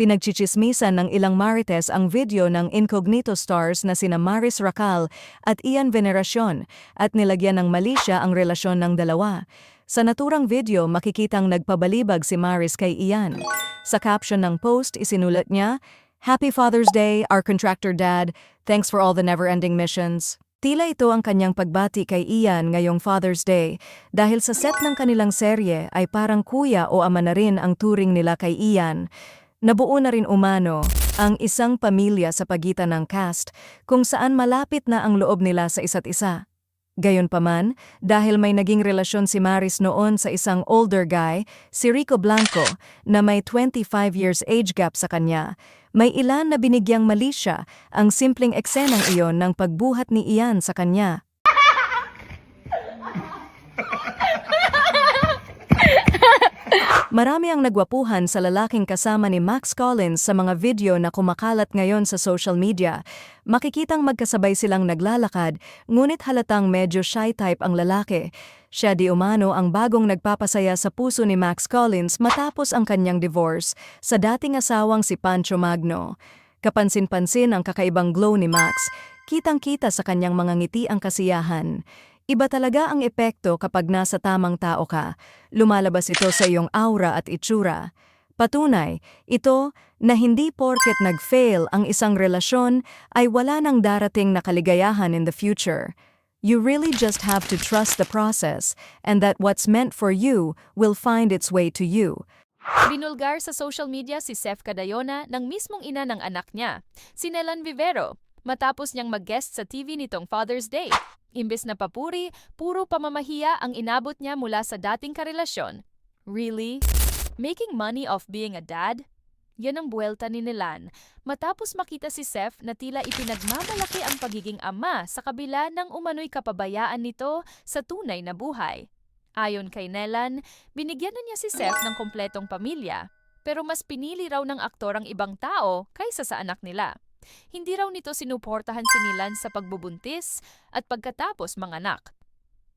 Pinagchichismisan ng ilang Marites ang video ng incognito stars na sina Maris Racal at Ian Veneracion at nilagyan ng mali siya ang relasyon ng dalawa. Sa naturang video, makikitang nagpabalibag si Maris kay Ian. Sa caption ng post, isinulat niya, Happy Father's Day, our contractor dad. Thanks for all the never-ending missions. Tila ito ang kanyang pagbati kay Ian ngayong Father's Day dahil sa set ng kanilang serye ay parang kuya o ama na rin ang turing nila kay Ian. Nabuo na rin umano ang isang pamilya sa pagitan ng cast kung saan malapit na ang loob nila sa isa't isa. Gayunpaman, dahil may naging relasyon si Maris noon sa isang older guy, si Rico Blanco, na may 25 years age gap sa kanya, may ilan na binigyang mali siya ang simpleng eksenang iyon ng pagbuhat ni Ian sa kanya. Marami ang nagwapuhan sa lalaking kasama ni Max Collins sa mga video na kumakalat ngayon sa social media. Makikitang magkasabay silang naglalakad, ngunit halatang medyo shy type ang lalaki. Siya di umano ang bagong nagpapasaya sa puso ni Max Collins matapos ang kanyang divorce sa dating asawang si Pancho Magno. Kapansin-pansin ang kakaibang glow ni Max, kitang-kita sa kanyang mga ngiti ang kasiyahan. Iba talaga ang epekto kapag nasa tamang tao ka. Lumalabas ito sa iyong aura at itsura. Patunay, ito na hindi porket nag-fail ang isang relasyon ay wala nang darating na kaligayahan in the future. You really just have to trust the process and that what's meant for you will find its way to you. Binulgar sa social media si Sef Cadayona ng mismong ina ng anak niya, si Nelan Vivero, matapos niyang mag-guest sa TV nitong Father's Day. Imbes na papuri, puro pamamahiya ang inabot niya mula sa dating karelasyon. Really? Making money off being a dad? Yan ang buwelta ni Nelan. Matapos makita si Sef na tila ipinagmamalaki ang pagiging ama sa kabila ng umano'y kapabayaan nito sa tunay na buhay. Ayon kay Nelan, binigyan na niya si Seth ng kompletong pamilya, pero mas pinili raw ng aktor ang ibang tao kaysa sa anak nila. Hindi raw nito sinuportahan si Nilan sa pagbubuntis at pagkatapos manganak.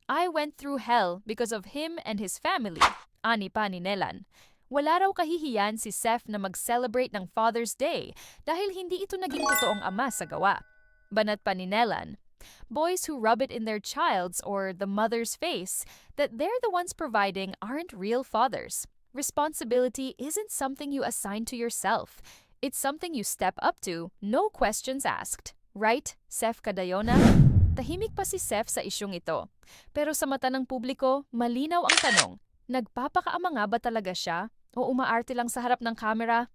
I went through hell because of him and his family, ani pa ni Nelan. Wala raw kahihiyan si Seth na mag-celebrate ng Father's Day dahil hindi ito naging totoong ama sa gawa. Banat pa ni Nelan, boys who rub it in their child's or the mother's face that they're the ones providing aren't real fathers. Responsibility isn't something you assign to yourself. It's something you step up to, no questions asked. Right, Sef Cadayona? Tahimik pa si Sef sa isyong ito. Pero sa mata ng publiko, malinaw ang tanong. Nagpapakaama nga ba talaga siya? O umaarte lang sa harap ng kamera?